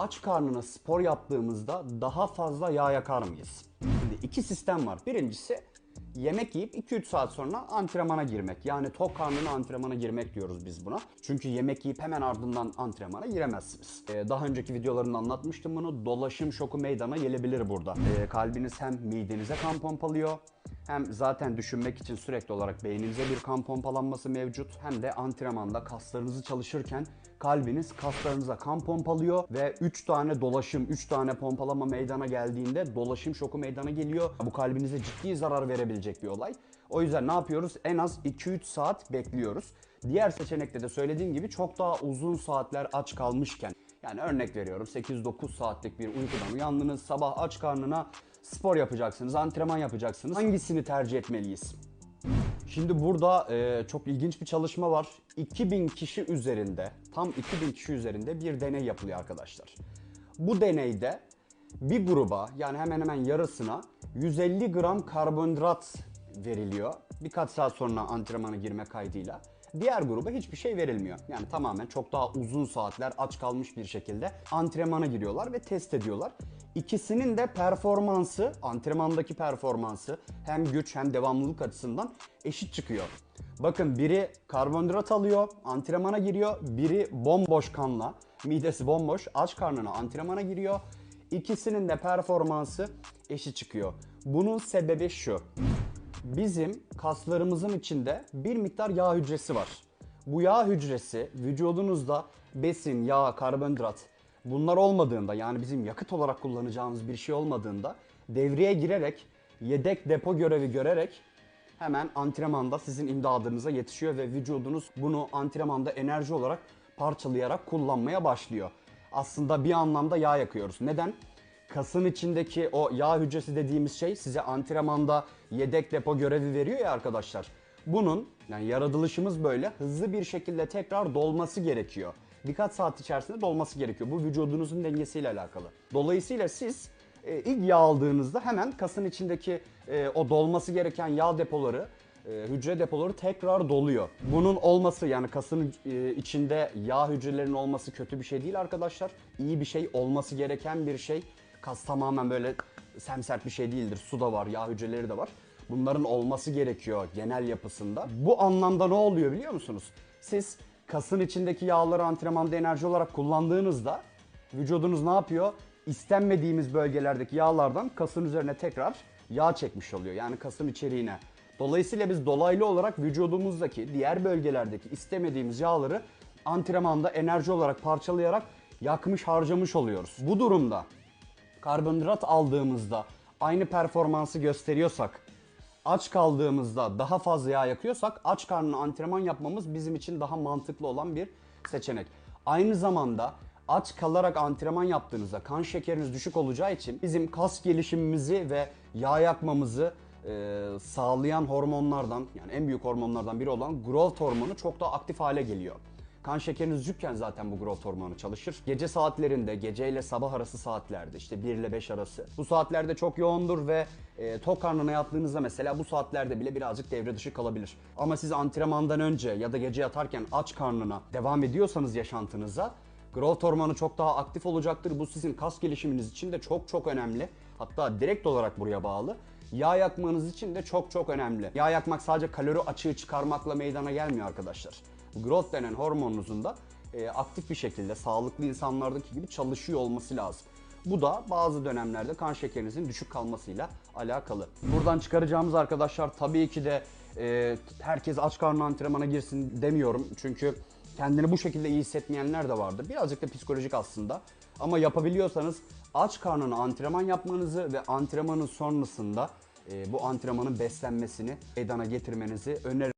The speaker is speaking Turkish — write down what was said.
aç karnına spor yaptığımızda daha fazla yağ yakar mıyız? Şimdi iki sistem var. Birincisi yemek yiyip 2-3 saat sonra antrenmana girmek. Yani tok karnına antrenmana girmek diyoruz biz buna. Çünkü yemek yiyip hemen ardından antrenmana giremezsiniz. Ee, daha önceki videolarımda anlatmıştım bunu. Dolaşım şoku meydana gelebilir burada. Ee, kalbiniz hem midenize kan pompalıyor hem zaten düşünmek için sürekli olarak beyninize bir kan pompalanması mevcut hem de antrenmanda kaslarınızı çalışırken kalbiniz kaslarınıza kan pompalıyor ve 3 tane dolaşım, 3 tane pompalama meydana geldiğinde dolaşım şoku meydana geliyor. Bu kalbinize ciddi zarar verebilecek bir olay. O yüzden ne yapıyoruz? En az 2-3 saat bekliyoruz. Diğer seçenekte de söylediğim gibi çok daha uzun saatler aç kalmışken yani örnek veriyorum 8-9 saatlik bir uykudan uyandınız sabah aç karnına spor yapacaksınız, antrenman yapacaksınız. Hangisini tercih etmeliyiz? Şimdi burada e, çok ilginç bir çalışma var. 2000 kişi üzerinde, tam 2000 kişi üzerinde bir deney yapılıyor arkadaşlar. Bu deneyde bir gruba yani hemen hemen yarısına 150 gram karbonhidrat veriliyor. Birkaç saat sonra antrenmana girme kaydıyla. Diğer gruba hiçbir şey verilmiyor. Yani tamamen çok daha uzun saatler aç kalmış bir şekilde antrenmana giriyorlar ve test ediyorlar. İkisinin de performansı, antrenmandaki performansı hem güç hem devamlılık açısından eşit çıkıyor. Bakın biri karbonhidrat alıyor, antrenmana giriyor. Biri bomboş kanla, midesi bomboş, aç karnına antrenmana giriyor. İkisinin de performansı eşit çıkıyor. Bunun sebebi şu. Bizim kaslarımızın içinde bir miktar yağ hücresi var. Bu yağ hücresi vücudunuzda besin, yağ, karbonhidrat bunlar olmadığında yani bizim yakıt olarak kullanacağımız bir şey olmadığında devreye girerek yedek depo görevi görerek hemen antrenmanda sizin imdadınıza yetişiyor ve vücudunuz bunu antrenmanda enerji olarak parçalayarak kullanmaya başlıyor. Aslında bir anlamda yağ yakıyoruz. Neden? Kasın içindeki o yağ hücresi dediğimiz şey size antrenmanda yedek depo görevi veriyor ya arkadaşlar. Bunun yani yaratılışımız böyle hızlı bir şekilde tekrar dolması gerekiyor. Birkaç saat içerisinde dolması gerekiyor. Bu vücudunuzun dengesiyle alakalı. Dolayısıyla siz e, ilk yağ aldığınızda hemen kasın içindeki e, o dolması gereken yağ depoları e, hücre depoları tekrar doluyor. Bunun olması yani kasın e, içinde yağ hücrelerinin olması kötü bir şey değil arkadaşlar. İyi bir şey olması gereken bir şey. Kas tamamen böyle semsert bir şey değildir. Su da var, yağ hücreleri de var. Bunların olması gerekiyor genel yapısında. Bu anlamda ne oluyor biliyor musunuz? Siz kasın içindeki yağları antrenmanda enerji olarak kullandığınızda vücudunuz ne yapıyor? İstenmediğimiz bölgelerdeki yağlardan kasın üzerine tekrar yağ çekmiş oluyor. Yani kasın içeriğine. Dolayısıyla biz dolaylı olarak vücudumuzdaki diğer bölgelerdeki istemediğimiz yağları antrenmanda enerji olarak parçalayarak yakmış harcamış oluyoruz. Bu durumda karbonhidrat aldığımızda aynı performansı gösteriyorsak, aç kaldığımızda daha fazla yağ yakıyorsak aç karnına antrenman yapmamız bizim için daha mantıklı olan bir seçenek. Aynı zamanda aç kalarak antrenman yaptığınızda kan şekeriniz düşük olacağı için bizim kas gelişimimizi ve yağ yakmamızı e, sağlayan hormonlardan yani en büyük hormonlardan biri olan growth hormonu çok daha aktif hale geliyor. Kan şekeriniz düşükken zaten bu growth hormonu çalışır. Gece saatlerinde, gece ile sabah arası saatlerde işte 1 ile 5 arası. Bu saatlerde çok yoğundur ve e, tok karnına yattığınızda mesela bu saatlerde bile birazcık devre dışı kalabilir. Ama siz antrenmandan önce ya da gece yatarken aç karnına devam ediyorsanız yaşantınıza Growth hormonu çok daha aktif olacaktır. Bu sizin kas gelişiminiz için de çok çok önemli. Hatta direkt olarak buraya bağlı. Yağ yakmanız için de çok çok önemli. Yağ yakmak sadece kalori açığı çıkarmakla meydana gelmiyor arkadaşlar. Growth denen hormonunuzun da e, aktif bir şekilde sağlıklı insanlardaki gibi çalışıyor olması lazım. Bu da bazı dönemlerde kan şekerinizin düşük kalmasıyla alakalı. Buradan çıkaracağımız arkadaşlar tabii ki de e, herkes aç karnına antrenmana girsin demiyorum. Çünkü kendini bu şekilde iyi hissetmeyenler de vardır. Birazcık da psikolojik aslında. Ama yapabiliyorsanız aç karnına antrenman yapmanızı ve antrenmanın sonrasında e, bu antrenmanın beslenmesini meydana getirmenizi öneririm.